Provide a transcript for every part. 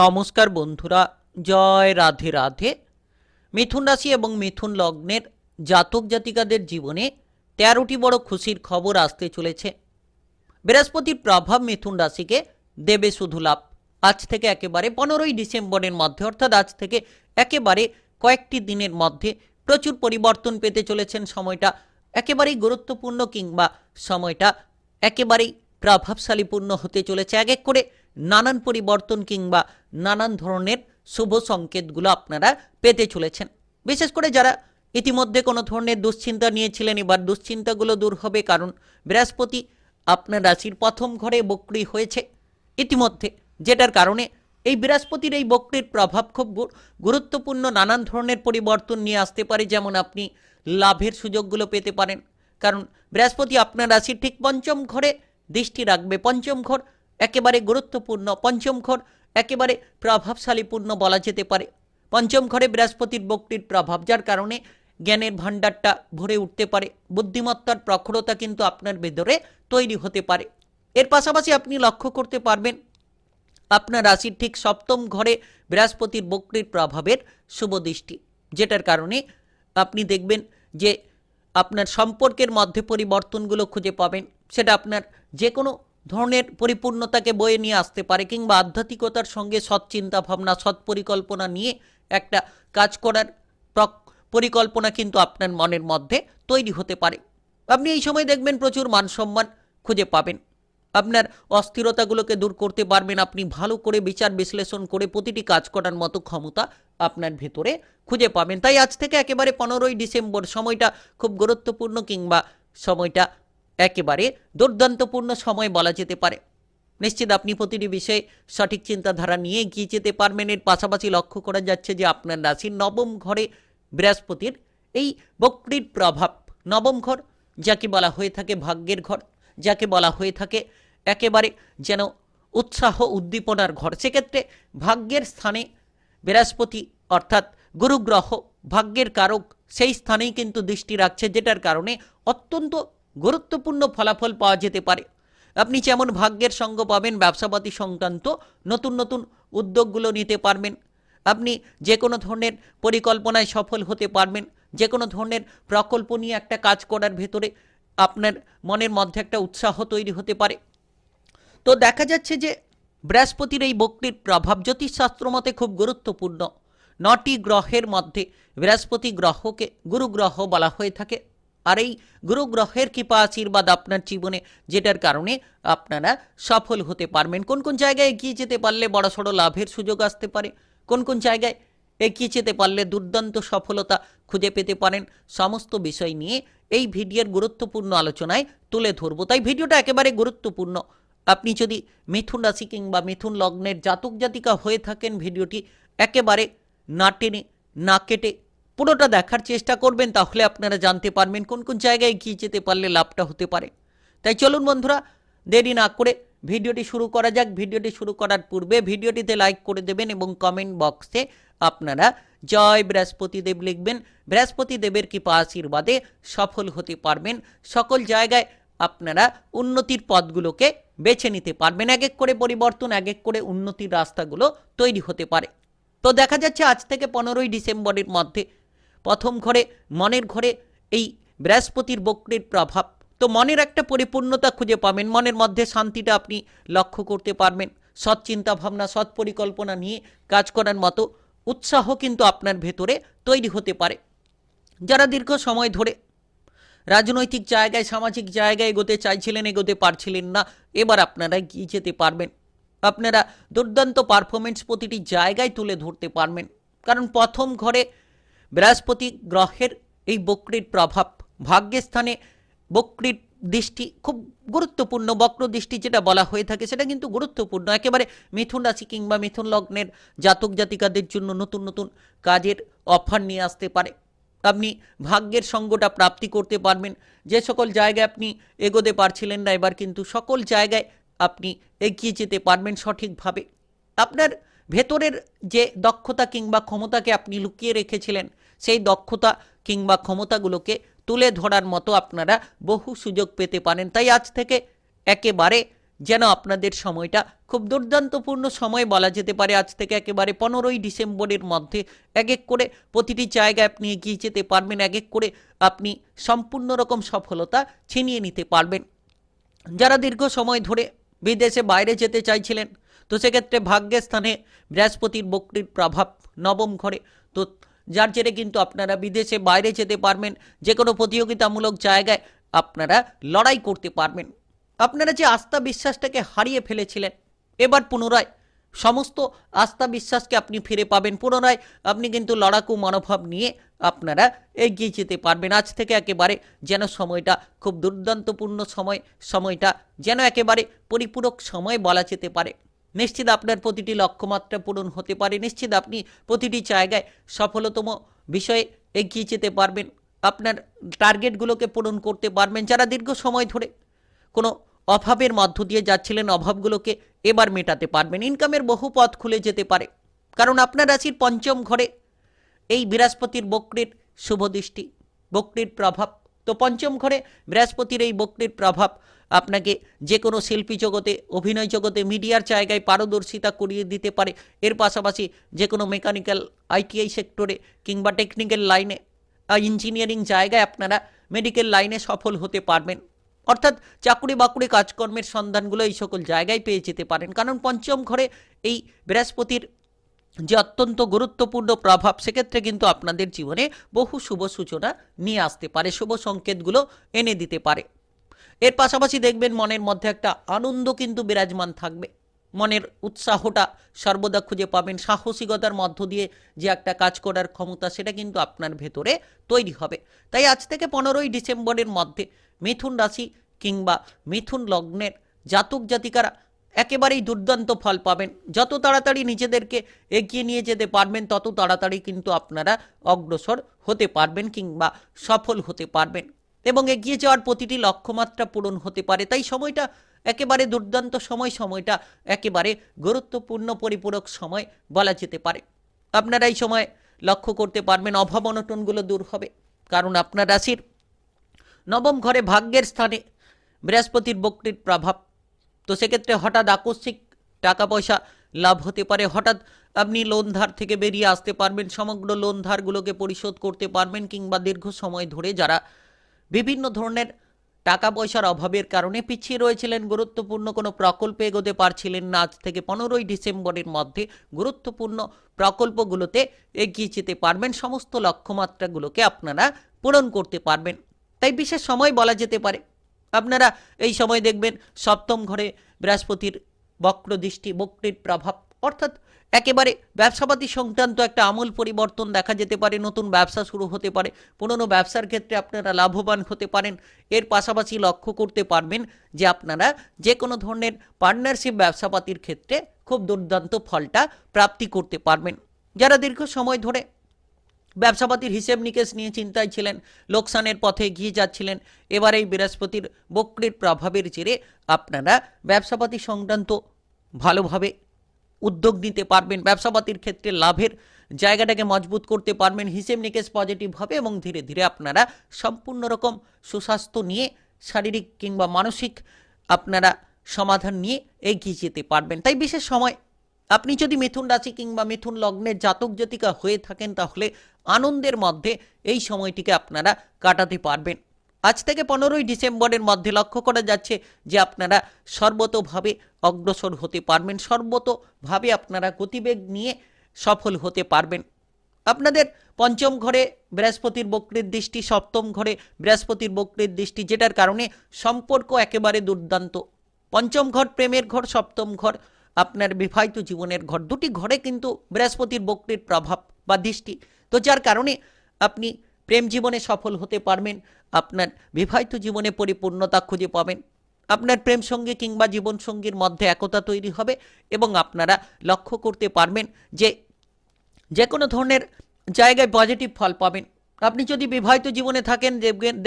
নমস্কার বন্ধুরা, জয় রাধে রাধে। মিথুন রাশি এবং মিথুন লগ্নের জাতক জাতিকাদের জীবনে তেরোটি বড় খুশির খবর আসতে চলেছে। বৃহস্পতির প্রভাব মিথুন রাশিকে দেবে শুধু লাভ। আজ থেকে একেবারে পনেরোই ডিসেম্বরের মধ্যে, অর্থাৎ আজ থেকে একেবারে কয়েকটি দিনের মধ্যে প্রচুর পরিবর্তন পেতে চলেছেন সময়টা। একেবারেই গুরুত্বপূর্ণ কিংবা সময়টা একেবারেই প্রভাবশালীপূর্ণ হতে চলেছে। এক এক করে নানান পরিবর্তন কিংবা নানান ধরনের শুভ সংকেতগুলো আপনারা পেতে চলেছেন। বিশেষ করে যারা ইতিমধ্যে কোনো ধরনের দুশ্চিন্তা নিয়েছিলেন, এবার দুশ্চিন্তাগুলো দূর হবে কারণ বৃহস্পতি আপনার রাশির প্রথম ঘরে বক্রি হয়েছে। ইতিমধ্যে যেটার কারণে এই বৃহস্পতির এই বক্রির প্রভাব খুব গুরুত্বপূর্ণ নানান ধরনের পরিবর্তন নিয়ে আসতে পারে, যেমন আপনি লাভের সুযোগগুলো পেতে পারেন। কারণ বৃহস্পতি আপনার রাশির ঠিক পঞ্চম ঘরে দৃষ্টি রাখবে। পঞ্চম ঘর একেবারে গুরুত্বপূর্ণ। পঞ্চম ঘর একেবারে প্রভাবশালীপূর্ণ বলা যেতে পারে। পঞ্চম ঘরে বৃহস্পতির বক্রির প্রভাব, যার কারণে জ্ঞানের ভাণ্ডারটা ভরে উঠতে পারে। বুদ্ধিমত্তার প্রখরতা কিন্তু আপনার ভেতরে তৈরি হতে পারে। এর পাশাপাশি আপনি লক্ষ্য করতে পারবেন, আপনার রাশির ঠিক সপ্তম ঘরে বৃহস্পতির বক্রির প্রভাবের শুভ দৃষ্টি, যেটার কারণে আপনি দেখবেন যে আপনার সম্পর্কের মধ্যে পরিবর্তনগুলো খুঁজে পাবেন। সেটা আপনার যে কোনো ধরনের পরিপূর্ণতাকে বয়ে নিয়ে আসতে পারে কিংবা আধ্যাত্মিকতার সঙ্গে সৎ চিন্তা ভাবনা সৎ পরিকল্পনা নিয়ে একটা কাজ করার প্রক- পরিকল্পনা কিন্তু আপনার মনের মধ্যে তৈরি হতে পারে। আপনি এই সময় দেখবেন প্রচুর মান সম্মান খুঁজে পাবেন। আপনার অস্থিরতাগুলোকে দূর করতে পারবেন, আপনি ভালো করে বিচার বিশ্লেষণ করে প্রতিটি কাজ করার মতো ক্ষমতা আপনার ভেতরে খুঁজে পাবেন। তাই আজ থেকে একেবারে পনেরোই ডিসেম্বর, সময়টা খুব গুরুত্বপূর্ণ কিংবা সময়টা একেবারে দুর্দান্তপূর্ণ সময় বলা যেতে পারে। নিশ্চিত আপনি প্রতিটি বিষয়ে সঠিক চিন্তাধারা নিয়ে এগিয়ে যেতে পারবেন। এর পাশাপাশি লক্ষ্য করা যাচ্ছে যে আপনার রাশির নবম ঘরে বৃহস্পতির এই বক্রির প্রভাব। নবম ঘর, যাকে বলা হয়ে থাকে ভাগ্যের ঘর, যাকে বলা হয়ে থাকে একেবারে যেন উৎসাহ উদ্দীপনার ঘর। সেক্ষেত্রে ভাগ্যের স্থানে বৃহস্পতি অর্থাৎ গুরুগ্রহ ভাগ্যের কারক সেই স্থানেই কিন্তু দৃষ্টি রাখছে, যেটার কারণে অত্যন্ত গুরুত্বপূর্ণ ফলাফল পাওয়া যেতে পারে। আপনি যেমন ভাগ্যের সঙ্গ পাবেন, ব্যবসাপাতি সংক্রান্ত নতুন নতুন উদ্যোগগুলো নিতে পারবেন। আপনি যে কোনো ধরনের পরিকল্পনায় সফল হতে পারবেন। যে কোনো ধরনের প্রকল্প নিয়ে একটা কাজ করার ভেতরে আপনার মনের মধ্যে একটা উৎসাহ তৈরি হতে পারে। তো দেখা যাচ্ছে যে বৃহস্পতির এই বক্রির প্রভাব জ্যোতিষশাস্ত্র মতে খুব গুরুত্বপূর্ণ। নটি গ্রহের মধ্যে বৃহস্পতি গ্রহকে গুরু গ্রহ বলা হয়ে থাকে। আর এই গুরু গ্রহের কৃপা, আশীর্বাদ আপনার জীবনে, যেটার কারণে আপনারা সফল হতে পারবেন। কোন কোন জায়গায় এগিয়ে যেতে পারলে বড়সড় লাভের সুযোগ আসতে পারে? কোন কোন জায়গায় এগিয়ে যেতে পারলে দুর্দান্ত সফলতা খুঁজে পেতে পারেন? সমস্ত বিষয় নিয়ে এই ভিডিওর গুরুত্বপূর্ণ আলোচনায় তুলে ধরবো। তাই ভিডিওটা একেবারে গুরুত্বপূর্ণ। আপনি যদি মিথুন রাশি কিংবা মিথুন লগ্নের জাতক জাতিকা হয়ে থাকেন, ভিডিওটি একেবারে না টেনে, না কেটে পুরোটা দেখার চেষ্টা করবেন, তাহলে আপনারা জানতে পারবেন কোন কোন জায়গায় এগিয়ে যেতে পারলে লাভটা হতে পারে। তাই চলুন বন্ধুরা, দেরি না করে ভিডিওটি শুরু করা যাক। ভিডিওটি শুরু করার পূর্বে ভিডিওটিতে লাইক করে দেবেন এবং কমেন্ট বক্সে আপনারা জয় বৃহস্পতি দেব লিখবেন। বৃহস্পতি দেবের কৃপা আশীর্বাদে সফল হতে পারবেন। সকল জায়গায় আপনারা উন্নতির পথগুলোকে বেছে নিতে পারবেন। এক এক করে পরিবর্তন, এক এক করে উন্নতির রাস্তাগুলো তৈরি হতে পারে। তো দেখা যাচ্ছে আজ থেকে পনেরোই ডিসেম্বরের মধ্যে প্রথম ঘরে, মনের ঘরে এই বৃহস্পতির বক্রির প্রভাব। তো মনের একটা পরিপূর্ণতা খুঁজে পাবেন। মনের মধ্যে শান্তিটা আপনি লক্ষ্য করতে পারবেন। সৎ চিন্তা ভাবনা সৎ পরিকল্পনা নিয়ে কাজ করার মতো উৎসাহ কিন্তু আপনার ভেতরে তৈরি হতে পারে। যারা দীর্ঘ সময় ধরে রাজনৈতিক জায়গায়, সামাজিক জায়গায় এগোতে চাইছিলেন, এগোতে পারছিলেন না, এবার আপনারা গিয়ে যেতে পারবেন। আপনারা দুর্দান্ত পারফরমেন্স প্রতিটি জায়গায় তুলে ধরতে পারবেন। কারণ প্রথম ঘরে বৃহস্পতি গ্রহের এই বক্রির প্রভাব ভাগ্যের স্থানে বক্রির দৃষ্টি খুব গুরুত্বপূর্ণ বক্র দৃষ্টি যেটা বলা হয়ে থাকে সেটা কিন্তু গুরুত্বপূর্ণ। একেবারে মিথুন রাশি কিংবা মিথুন লগ্নের জাতক জাতিকাদের জন্য নতুন নতুন কাজের অফার নিয়ে আসতে পারে। আপনি ভাগ্যের সঙ্গটা প্রাপ্তি করতে পারবেন। যে সকল জায়গায় আপনি এগোতে পারছিলেন না, এবার কিন্তু সকল জায়গায় আপনি এগিয়ে যেতে পারবেন সঠিকভাবে। আপনার ভেতরের যে দক্ষতা কিংবা ক্ষমতাকে আপনি লুকিয়ে রেখেছিলেন সেই দক্ষতা কিংবা ক্ষমতাগুলোকে তুলে ধরার মতো আপনারা বহু সুযোগ পেতে পারেন। তাই আজ থেকে একেবারে যেন আপনাদের সময়টা খুব দুর্দান্তপূর্ণ সময় বলা যেতে পারে, আজ থেকে একেবারে পনেরোই ডিসেম্বরের মধ্যে এক এক করে প্রতিটি জায়গায় আপনি এগিয়ে যেতে পারবেন, এক এক করে আপনি সম্পূর্ণ রকম সফলতা ছিনিয়ে নিতে পারবেন। যারা দীর্ঘ সময় ধরে বিদেশে বাইরে যেতে চাইছিলেন, তো সেক্ষেত্রে ভাগ্যের স্থানে বৃহস্পতির বক্রির প্রভাব নবম ঘরে। তো যার জেরে কিন্তু আপনারা বিদেশে, বাইরে যেতে পারবেন, যে কোনো প্রতিযোগিতামূলক জায়গায় আপনারা লড়াই করতে পারবেন। আপনারা যে আস্থা বিশ্বাসটাকে হারিয়ে ফেলেছিলেন, এবার পুনরায় সমস্ত আস্থা বিশ্বাসকে আপনি ফিরে পাবেন। পুনরায় আপনি কিন্তু লড়াকু মনোভাব নিয়ে আপনারা এগিয়ে যেতে পারবেন। আজ থেকে একেবারে যেন সময়টা খুব দুর্দান্তপূর্ণ সময়, সময়টা যেন একেবারে পরিপূরক সময় বলা যেতে পারে। নিশ্চিত আপনার প্রতিটি লক্ষ্যমাত্রা পূরণ হতে পারে, নিশ্চিত আপনি প্রতিটি জায়গায় সফলতম বিষয়ে এগিয়ে যেতে পারবেন, আপনার টার্গেটগুলোকে পূরণ করতে পারবেন। যারা দীর্ঘ সময় ধরে কোনো অভাবের মধ্য দিয়ে যাচ্ছিলেন, অভাবগুলোকে এবার মেটাতে পারবেন। ইনকামের বহু পথ খুলে যেতে পারে, কারণ আপনার রাশির পঞ্চম ঘরে এই বৃহস্পতির বক্রির শুভ দৃষ্টি, বক্রির প্রভাব তো পঞ্চম ঘরে বৃহস্পতির এই বক্রির প্রভাব আপনাকে যে কোনো শিল্পী জগতে, অভিনয় জগতে, মিডিয়ার জায়গায় পারদর্শিতা করিয়ে দিতে পারে। এর পাশাপাশি যে কোনো মেকানিক্যাল, আইটিআই সেক্টরে কিংবা টেকনিক্যাল লাইনে ইঞ্জিনিয়ারিং জায়গায় আপনারা মেডিকেল লাইনে সফল হতে পারবেন। অর্থাৎ চাকুরি বাকুরি কাজকর্মের সন্ধানগুলো এই সকল জায়গায় পেয়ে যেতে পারেন। কারণ পঞ্চম ঘরে এই বৃহস্পতির যে অত্যন্ত গুরুত্বপূর্ণ প্রভাব, সেক্ষেত্রে কিন্তু আপনাদের জীবনে বহু শুভ সূচনা নিয়ে আসতে পারে, শুভ সংকেতগুলো এনে দিতে পারে। এর পাশাপাশি দেখবেন মনের মধ্যে একটা আনন্দ কিন্তু বিরাজমান থাকবে। মনের উৎসাহটা সর্বদা খুঁজে পাবেন, সাহসিকতার মধ্য দিয়ে যে একটা কাজ করার ক্ষমতা, সেটা কিন্তু আপনার ভেতরে তৈরি হবে। তাই আজ থেকে পনেরোই ডিসেম্বরের মধ্যে মিথুন রাশি কিংবা মিথুন লগ্নের জাতক জাতিকারা একেবারেই দুর্দান্ত ফল পাবেন। যত তাড়াতাড়ি নিজেদেরকে এগিয়ে নিয়ে যেতে পারবেন, তত তাড়াতাড়ি কিন্তু আপনারা অগ্রসর হতে পারবেন কিংবা সফল হতে পারবেন। এবং এগিয়ে যাওয়ার প্রতিটি লক্ষ্যমাত্রা পূরণ হতে পারে। তাই সময়টা একেবারে দুর্দান্ত সময়, সময়টা একেবারে গুরুত্বপূর্ণ, পরিপূরক সময় বলা যেতে পারে। আপনারা এই সময় লক্ষ্য করতে পারবেন, অভাব অনটনগুলো দূর হবে। কারণ আপনার রাশির নবম ঘরে ভাগ্যের স্থানে বৃহস্পতির বক্রির প্রভাব তো সেক্ষেত্রে হঠাৎ আকস্মিক টাকা পয়সা লাভ হতে পারে। হঠাৎ আপনি লোন ধার থেকে বেরিয়ে আসতে পারবেন, সমগ্র লোন ধারগুলোকে পরিশোধ করতে পারবেন কিংবা দীর্ঘ সময় ধরে যারা বিভিন্ন ধরনের টাকা পয়সার অভাবের কারণে পিছিয়ে রয়েছিলেন, গুরুত্বপূর্ণ কোনো প্রকল্পে এগোতে পারছিলেন না। আজ থেকে পনেরোই ডিসেম্বরের মধ্যে গুরুত্বপূর্ণ প্রকল্পগুলোতে এগিয়ে যেতে পারবেন। সমস্ত লক্ষ্যমাত্রাগুলোকে আপনারা পূরণ করতে পারবেন। তাই বিশেষ সময় বলা যেতে পারে। আপনারা এই সময় দেখবেন সপ্তম ঘরে বৃহস্পতির বক্র দৃষ্টি বক্রির প্রভাব, অর্থাৎ একেবারে ব্যবসাপাতি সংক্রান্ত একটা আমূল পরিবর্তন দেখা যেতে পারে, নতুন ব্যবসা শুরু হতে পারে, পুরনো ব্যবসার ক্ষেত্রে আপনারা লাভবান হতে পারেন, এর পাশাপাশি লক্ষ্য করতে পারবেন যে আপনারা যে কোনো ধরনের পার্টনারশিপ ব্যবসাপাতির ক্ষেত্রে খুব দুর্দান্ত ফলটা প্রাপ্তি করতে পারবেন। যারা দীর্ঘ সময় ধরে ব্যবসাপাতির হিসেব নিকেশ নিয়ে চিন্তায় ছিলেন, লোকসানের পথে এগিয়ে যাচ্ছিলেন। এবার এই বৃহস্পতির বক্রির প্রভাবের জেরে আপনারা ব্যবসাপাতি সংক্রান্ত ভালোভাবে উদ্যোগ নিতে পারবেন, ব্যবসাপাতির ক্ষেত্রে লাভের জায়গাটাকে মজবুত করতে পারবেন, হিসেব নিকেশ পজিটিভ হবে এবং ধীরে ধীরে আপনারা সম্পূর্ণ রকম সুস্বাস্থ্য নিয়ে, শারীরিক কিংবা মানসিক আপনারা সমাধান নিয়ে এগিয়ে যেতে পারবেন। তাই বিশেষ সময় আপনি যদি মিথুন রাশি কিংবা মিথুন লগ্নের জাতক জাতিকা হয়ে থাকেন, তাহলে আনন্দের মধ্যে এই সময়টিকে আপনারা কাটাতে পারবেন। আজ থেকে পনেরোই ডিসেম্বরের মধ্যে লক্ষ্য করা যাচ্ছে যে আপনারা সর্বতোভাবে অগ্রসর হতে পারবেন, সর্বতোভাবে আপনারা গতিবেগ নিয়ে সফল হতে পারবেন। আপনাদের পঞ্চম ঘরে বৃহস্পতির বক্রের দৃষ্টি, সপ্তম ঘরে বৃহস্পতির বক্রের দৃষ্টি, যেটার কারণে সম্পর্ক একেবারে দুর্দান্ত। পঞ্চম ঘর প্রেমের ঘর, সপ্তম ঘর আপনার বিবাহিত জীবনের ঘর, দুটি ঘরে কিন্তু বৃহস্পতির বক্রের প্রভাব বা দৃষ্টি। তো যার কারণে আপনি প্রেম জীবনে সফল হতে পারবেন, আপনার বিবাহিত জীবনে পরিপূর্ণতা খুঁজে পাবেন, আপনার প্রেম সঙ্গী কিংবা জীবন সঙ্গীর মধ্যে একতা তৈরি হবে এবং আপনারা লক্ষ্য করতে পারবেন যে যে কোনো ধরনের জায়গায় পজিটিভ ফল পাবেন। আপনি যদি বিবাহিত জীবনে থাকেন,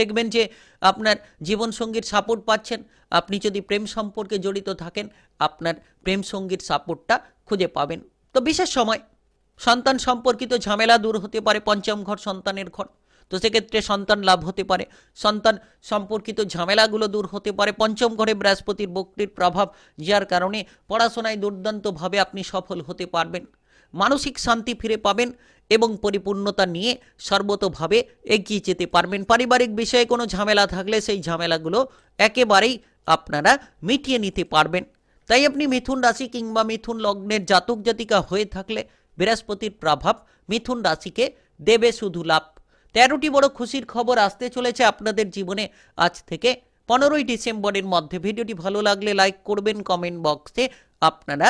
দেখবেন যে আপনার জীবনসঙ্গীর সাপোর্ট পাচ্ছেন। আপনি যদি প্রেম সম্পর্কে জড়িত থাকেন, আপনার প্রেম সঙ্গীর সাপোর্টটা খুঁজে পাবেন। তো বিশেষ সময়, সন্তান সম্পর্কিত ঝামেলা দূর হতে পারে, পঞ্চম ঘর সন্তানের ঘর। তো সেক্ষেত্রে সন্তান লাভ হতে পারে। সন্তান সম্পর্কিত ঝামেলাগুলো দূর হতে পারে, পঞ্চম ঘরে বৃহস্পতির বক্রির প্রভাব, যার কারণে পড়াশোনায় দুর্দান্তভাবে আপনি সফল হতে পারবেন। মানসিক শান্তি ফিরে পাবেন এবং পরিপূর্ণতা নিয়ে সর্বতভাবে এগিয়ে যেতে পারবেন। পারিবারিক বিষয়ে কোনো ঝামেলা থাকলে সেই ঝামেলাগুলো একেবারেই আপনারা মিটিয়ে নিতে পারবেন। তাই আপনি মিথুন রাশি কিংবা মিথুন লগ্নের জাতক জাতিকা হয়ে থাকলে বৃহস্পতির প্রভাব মিথুন রাশিকে দেবে শুধু লাভ। তেরোটি বড় খুশির খবর আসতে চলেছে আপনাদের জীবনে আজ থেকে পনেরোই ডিসেম্বরের মধ্যে। ভিডিওটি ভালো লাগলে লাইক করবেন, কমেন্ট বক্সে আপনারা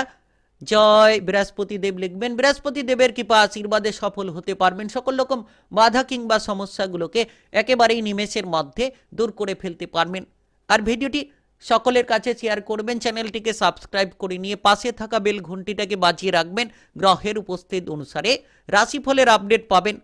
জয় বৃহস্পতি দেব লিখবেন। বৃহস্পতি দেবের কৃপা আশীর্বাদে সফল হতে পারবেন। সকল রকম বাধা কিংবা সমস্যাগুলোকে একেবারেই নিমেষের মধ্যে দূর করে ফেলতে পারবেন। আর ভিডিওটি সকলের কাছে শেয়ার করবেন। চ্যানেলটিকে সাবস্ক্রাইব করে নিয়ে পাশে থাকা বেল ঘন্টিটাকে বাজিয়ে রাখবেন। গ্রহের উপস্থিত অনুসারে রাশিফলের আপডেট পাবেন।